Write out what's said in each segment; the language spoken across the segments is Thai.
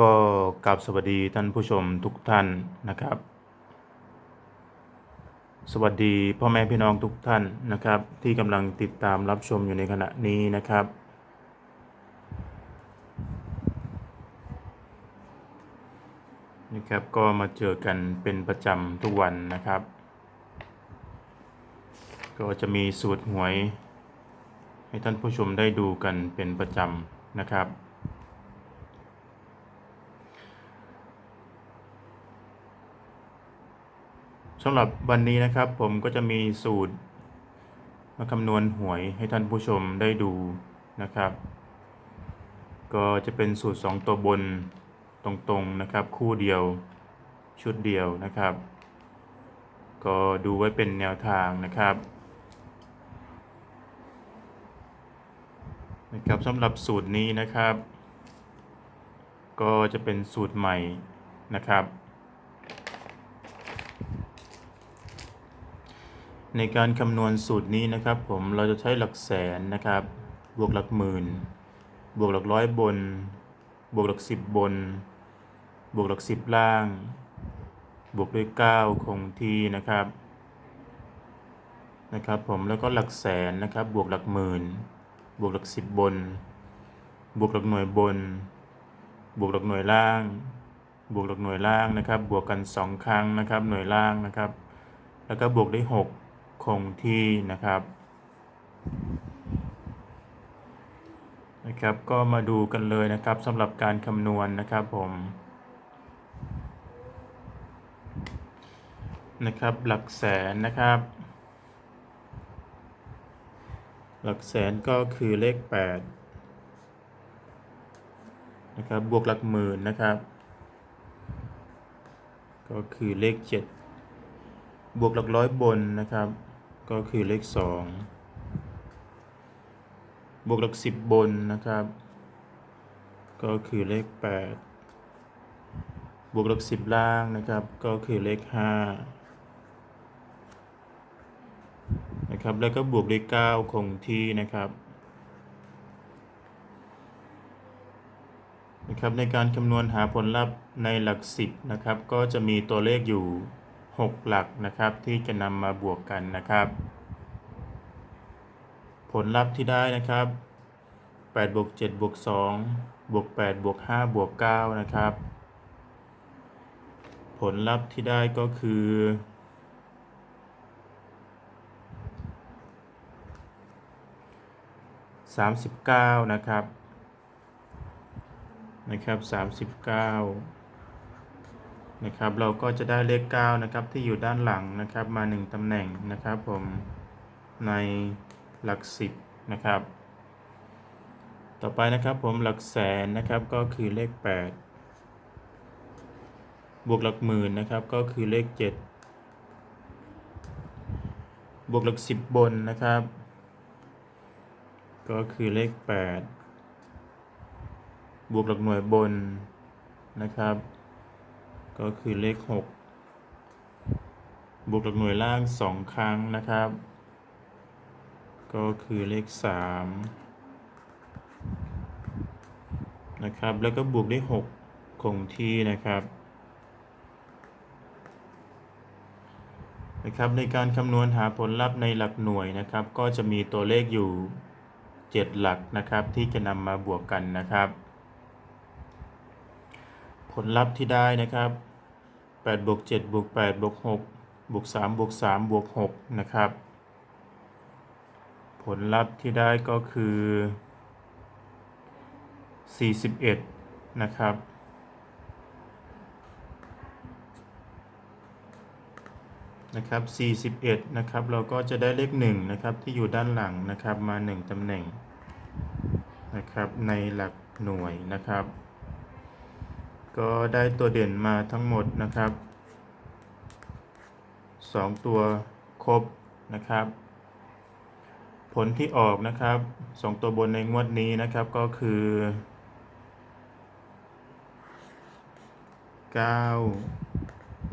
ก็กราบสวัสดีท่านผู้ชมทุกท่านนะครับ สวัสดีพ่อแม่พี่น้องทุกท่านนะครับ ที่กำลังติดตามรับชมอยู่ในขณะนี้นะครับ นะครับก็มาเจอกันเป็นประจำทุกวันนะครับ ก็จะมีสูตรหวย ให้ท่านผู้ชมได้ดูกันเป็นประจำนะครับ สำหรับวันนี้นะครับผมก็จะมีสูตร มาคำนวณหวยให้ท่านผู้ชมได้ดูนะครับ ก็จะเป็นสูตร 2 ตัวบนตรงๆนะครับ คู่เดียวชุดเดียวนะครับ ก็ดูไว้เป็นแนวทางนะครับนะครับสำหรับสูตรนี้นะครับ ก็จะเป็นสูตรใหม่นะครับ ในการคำนวณสูตรนี้นะครับ ผมเราจะใช้หลักแสนนะครับ บวกหลักหมื่น บวกหลักร้อยบน บวกหลักสิบบน บวกหลักสิบล่าง บวกด้วยเก้าคงที่นะครับนะครับ ผมแล้วก็หลักแสนนะครับ บวกหลักหมื่น บวกหลักสิบบน บวกหลักหน่วยบน บวกหลักหน่วยล่าง บวกหลักหน่วยล่างนะครับ บวกกันสองครั้งนะครับ หน่วยล่างนะครับ แล้วก็บวกได้หก คงที่นะครับนะครับ ก็มาดูกันเลยนะครับสำหรับการคำนวณนะครับผมนะครับหลักแสนนะครับ หลักแสนก็คือเลข8นะครับบวกหลักหมื่นนะครับ ก็คือเลข 7 บวกหลักร้อยบนนะครับ ก็คือเลข 2 บวกหลัก 10 บนนะครับ ก็คือเลข 8 บวกหลัก 10 ล่างนะครับ ก็คือเลข 5 นะครับ แล้วก็บวกด้วย9คงที่นะครับนะครับในการคำนวณหาผลลัพธ์ในหลัก 10 นะครับ ก็จะมีตัวเลขอยู่ 6 หลักนะครับที่จะนำมาบวกกันนะครับ ผลลัพธ์ที่ได้นะครับ8บวก7บวก2บวก8บวก5บวก9นะครับ ผลลัพธ์ที่ได้ก็คือ39นะครับ นะครับ39 นะครับ เราก็จะได้เลข 9 นะครับ ที่อยู่ด้านหลังนะครับ มา 1ตำแหน่งนะครับผมในหลัก 10 นะครับ ต่อไปนะครับผมหลักแสนนะครับก็คือเลข 8 บวกหลักหมื่นนะครับก็คือเลข 7 บวกหลัก 10 บนนะครับ ก็คือเลข 8 บวกหลักหน่วยบนนะครับ ก็คือเลข 6 บวกหลักหน่วยล่าง 2 ครั้งนะครับ ก็คือเลข 3 นะครับ แล้วก็บวกได้ 6 คงที่นะครับนะครับในการคำนวณหาผลลัพธ์ในหลักหน่วยนะครับ ก็จะมีตัวเลขอยู่ 7 หลักนะครับ ที่จะนำมาบวกกันนะครับ ผลลัพธ์ที่ได้นะครับ8บวก7บวก8บวก6บวก3บวก3บวก6นะครับ ผลลัพธ์ที่ได้ก็คือ 41 นะครับ นะครับ 41 นะครับ เราก็จะได้เลข 1 นะครับ ที่อยู่ด้านหลังนะครับ มา 1ตำแหน่ง นะครับ ในหลักหน่วยนะครับ ก็ได้ตัวเด่นมาทั้งหมดนะครับ 2 ตัวครบนะครับ ผลที่ออกนะครับ 2 ตัวบนในงวดนี้นะครับก็คือ 9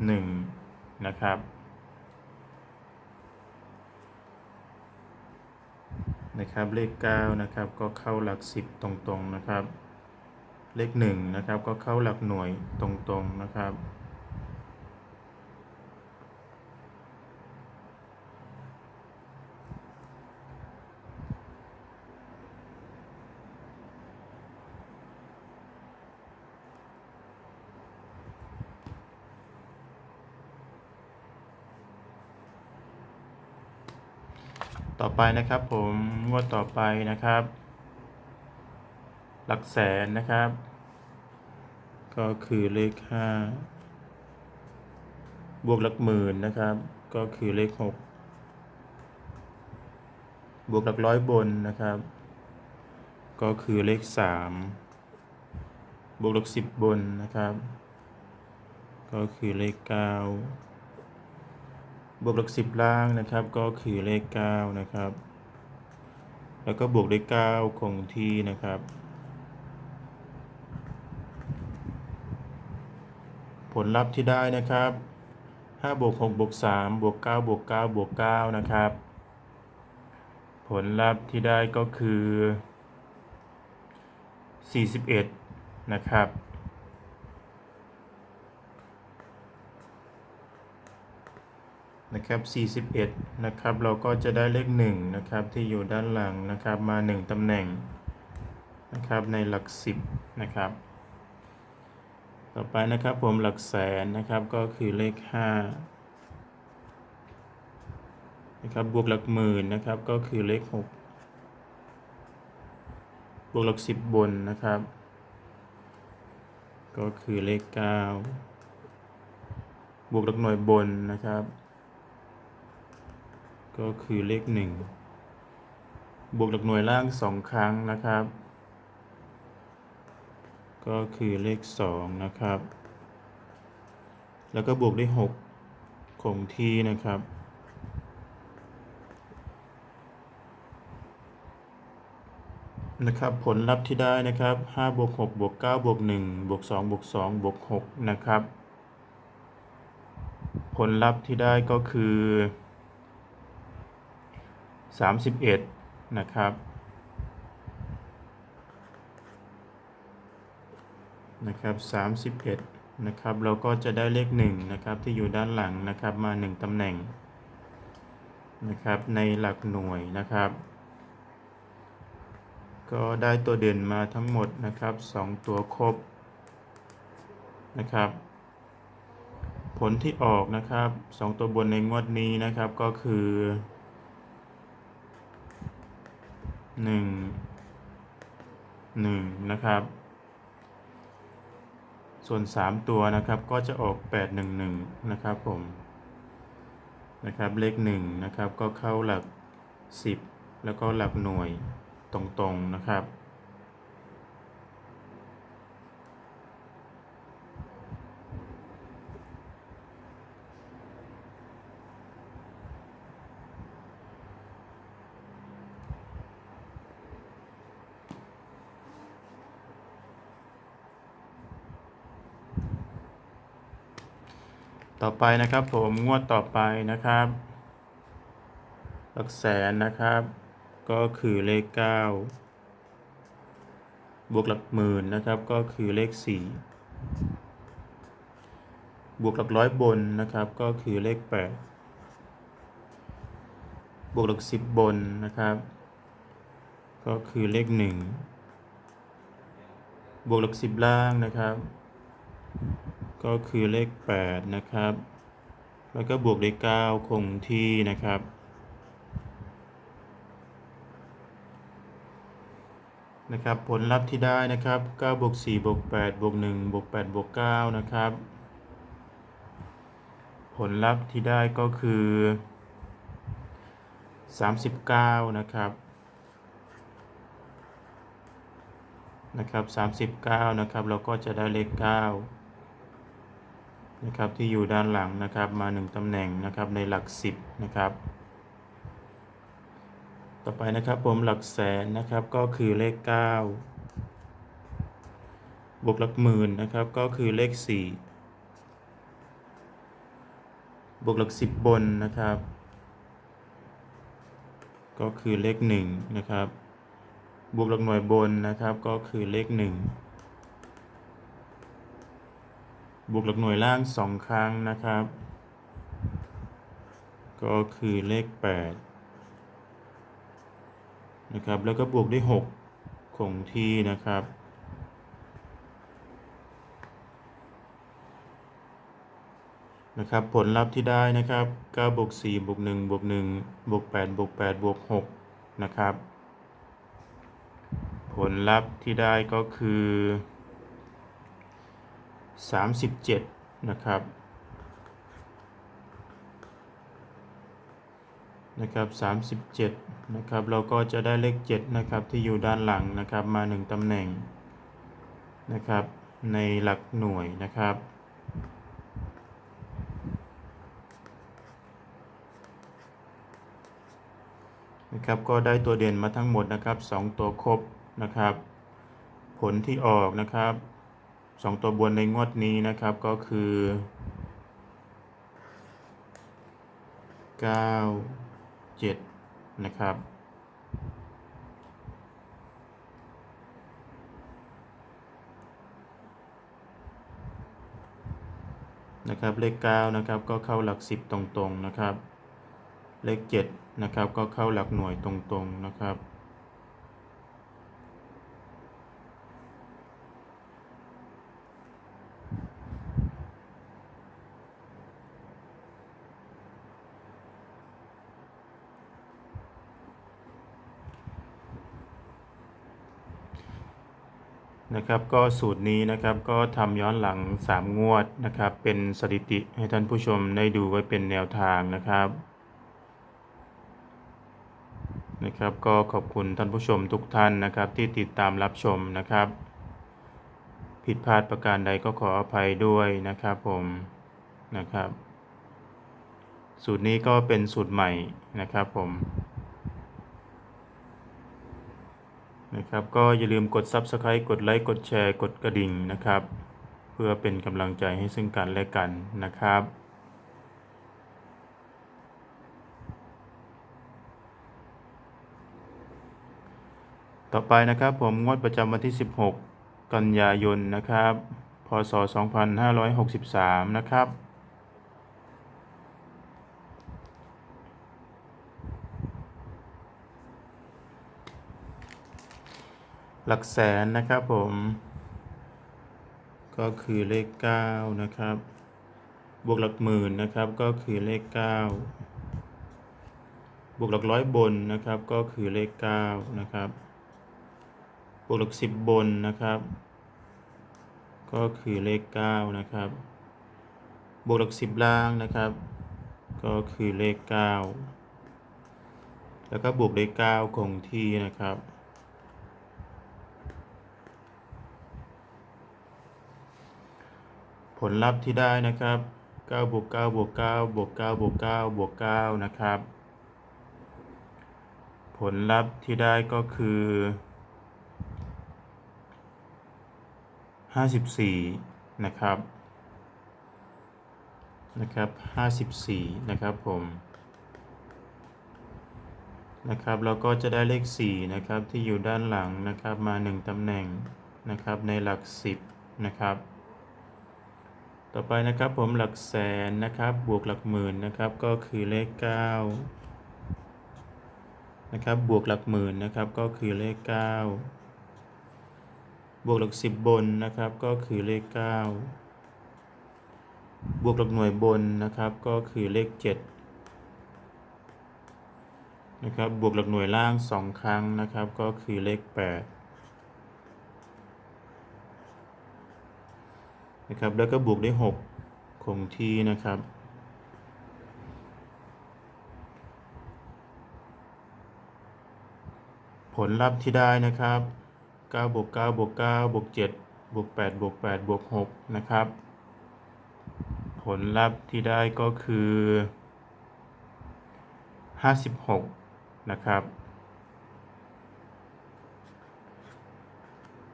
1 นะครับนะครับเลข 9 นะครับ ก็เข้าหลัก 10 ตรงๆนะครับ เลขหนึ่งนะครับ ก็เข้าหลักหน่วยตรงๆนะครับ ต่อไปนะครับผมงวดต่อไปนะครับ หลักแสนนะครับ ก็คือเลขห้าบวกหลักหมื่นนะครับ ก็คือเลขหกบวกหลักร้อยบนนะครับ ก็คือเลขสามบวกหลักสิบบนนะครับ ก็คือเลขเก้าบวกหลักสิบล่างนะครับ ก็คือเลขเก้านะครับ แล้วก็บวกด้วยเก้าคงที่นะครับ ลลัพธ์ที่ได้นะครับ5บวก6บวก3บวก9บวก9บวก9นะครับ ผลลัพธ์ที่ได้ก็คือ 41 นะครับ นะครับ 41 นะครับ เราก็จะได้เลข 1 นะครับ ที่อยู่ด้านหลังนะครับ มา 1ตำแหน่ง นะครับ ในหลัก 10 นะครับ ต่อไปนะครับผมหลักแสนนะครับก็คือเลข5นะครับบวกหลักหมื่นนะครับก็คือเลข 6 บวกหลัก10 บนนะครับ ก็คือเลข 9 บวกหลักหน่วยบนนะครับ ก็คือเลข 1 บวกหลักหน่วยล่าง 2 ครั้งนะครับ ก็คือเลข 2 นะครับ แล้วก็บวกด้วย 6 คงที่นะครับ นะครับ ผลลัพธ์ที่ได้นะครับ5บวก6บวก9บวก1บวก2บวก2บวก6นะครับ ผลลัพธ์ที่ได้ก็คือ 31 นะครับ นะครับ31นะครับเราก็จะได้เลข1นะครับที่อยู่ด้านหลังนะครับมา 1 ตำแหน่งนะครับในหลักหน่วยนะครับ ก็ได้ตัวเด่นมาทั้งหมดนะครับ 2 ตัวครบนะครับ ผลที่ออกนะครับ 2 ตัวบนในงวดนี้นะครับก็คือ 1 1 นะครับ ส่วน 3 ตัวนะครับก็จะออก 811 นะครับผมนะครับเลข1นะครับก็เข้าหลัก 10 แล้วก็หลักหน่วยตรงๆนะครับ ต่อไปนะครับผมงวดต่อไปนะครับ หลักแสนนะครับ ก็คือเลข 9 บวกหลักหมื่นนะครับ ก็คือเลข 4 บวกหลักร้อยบนนะครับ ก็คือเลข 8 บวกหลัก 10 บนนะครับ ก็คือเลข 1 บวกหลัก 10 ล่างนะครับ ก็คือเลข 8 นะครับ แล้วก็บวกด้วย9คงที่นะครับ นะครับ ผลลัพธ์ที่ได้นะครับ9บวก4บวก8บวก1บวก8บวก9นะครับ ผลลัพธ์ที่ได้ก็คือ 39 นะครับนะครับ 39 นะครับ เราก็จะได้เลข 9 นะครับที่อยู่ด้านหลังนะครับมา 1 ตำแหน่งนะครับในหลัก 10 นะครับ ต่อไปนะครับผมหลักแสนนะครับก็คือเลข 9 บวกหลักหมื่นนะครับก็คือเลข 4 บวกหลัก 10 บนนะครับ ก็คือเลข 1 นะครับ บวกหลักหน่วยบนนะครับก็คือเลข 1 บวกหลักหน่วยล่างสองครั้งนะครับ ก็คือเลขแปดนะครับ แล้วก็บวกด้วยหกคงที่นะครับนะครับผลลัพธ์ที่ได้นะครับ9บวก4บวก1บวก1บวก8บวก8บวก6นะครับ ผลลัพธ์ที่ได้ก็คือ 37 นะครับนะครับ37นะครับเราก็จะได้เลข 7 นะครับที่อยู่ด้านหลังนะครับมา 1ตำแหน่งนะครับในหลักหน่วยนะครับนะครับก็ได้ตัวเด่นมาทั้งหมดนะครับ 2 ตัวครบนะครับ ผลที่ออกนะครับ 2ตัวบนในงวดนี้นะครับก็คือ9 7นะครับ นะครับเลข9นะครับก็เข้าหลัก10ตรงๆนะครับ เลข7นะครับก็เข้าหลักหน่วยตรงๆนะครับ นะครับ ก็สูตรนี้นะครับก็ทำย้อนหลัง 3 งวดนะครับ เป็นสถิติให้ท่านผู้ชมได้ดูไว้เป็นแนวทางนะครับนะครับก็ขอบคุณท่านผู้ชมทุกท่านนะครับ ที่ติดตามรับชมนะครับ ผิดพลาดประการใดก็ขออภัยด้วยนะครับผมนะครับ สูตรนี้ก็เป็นสูตรใหม่นะครับผม นะครับก็อย่าลืมกด Subscribe กดไลค์กดแชร์กดกระดิ่งนะครับ เพื่อเป็นกำลังใจให้ซึ่งกันและกันนะครับ ต่อไปนะครับผมงวดประจำวันที่ 16 กันยายนนะครับ พศ 2563 นะครับ หลักแสนนะครับผม ก็คือเลข 9 นะครับ บวกหลักหมื่นนะครับ ก็คือเลข 9 บวกหลักร้อยบนนะครับ ก็คือเลข 9 นะครับ บวกหลักสิบบนนะครับ ก็คือเลข 9 นะครับ บวกหลักสิบล่างนะครับ ก็คือเลข 9 แล้วก็บวกเลข 9 คงที่นะครับ ผลลัพธ์ที่ได้นะครับ9บวก9บวก9บวก9บวก9บวก9นะครับ ผลลัพธ์ที่ได้ก็คือ 54 นะครับ นะครับ 54 นะครับผมนะครับเราก็จะได้เลข 4 นะครับที่อยู่ด้านหลังนะครับมา 1ตำแหน่งนะครับในหลัก 10 นะครับ ต่อไปนะครับผมหลักแสนนะครับบวกหลักหมื่นนะครับก็คือเลข9นะครับบวกหลักหมื่นนะครับก็คือเลข 9 บวกหลักสิบบนนะครับก็คือเลข 9 บวกหลักหน่วยบนนะครับก็คือเลข7นะครับบวกหลักหน่วยล่าง 2 ครั้งนะครับก็คือเลข 8 นะครับ แล้วก็บวกได้6คงที่นะครับ ผลลัพธ์ที่ได้นะครับ9บวก9บวก9บวก7บวก8บวก8บวก6นะครับ ผลลัพธ์ที่ได้ก็คือ 56 นะครับ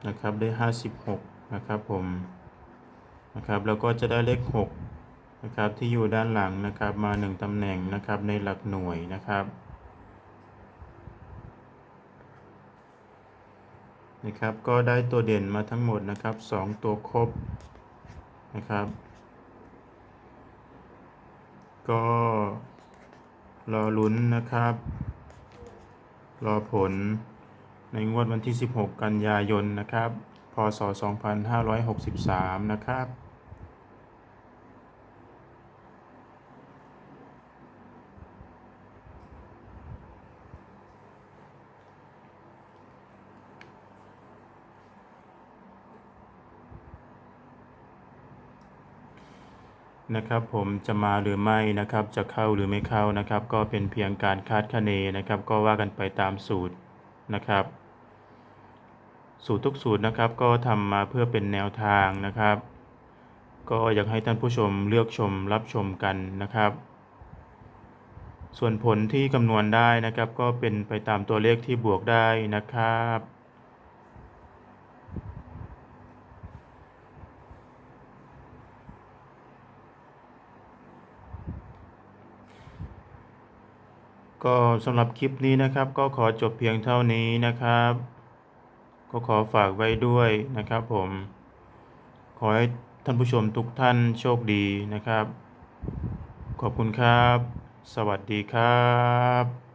นะครับได้ 56 นะครับผม นะครับแล้วก็จะได้เลข6นะครับที่อยู่ด้านหลังนะครับมา 1ตำแหน่งนะครับในหลักหน่วยนะครับนะครับก็ได้ตัวเด่นมาทั้งหมดนะครับ 2 ตัวครบนะครับ ก็รอลุ้นนะครับ รอผลในงวดวันที่ 16 กันยายนนะครับ พศ 2563 นะครับ นะครับผมจะมาหรือไม่นะครับจะเข้าหรือไม่เข้านะครับ ก็เป็นเพียงการคาดคะเนนะครับ ก็ว่ากันไปตามสูตรนะครับ สูตรทุกสูตรนะครับ ก็ทำมาเพื่อเป็นแนวทางนะครับ ก็อยากให้ท่านผู้ชมเลือกชมรับชมกันนะครับ ส่วนผลที่คำนวณได้นะครับ ก็เป็นไปตามตัวเลขที่บวกได้นะครับ ก็สำหรับคลิปนี้นะครับ ก็ขอจบเพียงเท่านี้นะครับ ก็ขอฝากไว้ด้วยนะครับผม ขอให้ท่านผู้ชมทุกท่านโชคดีนะครับ ขอบคุณครับ สวัสดีครับ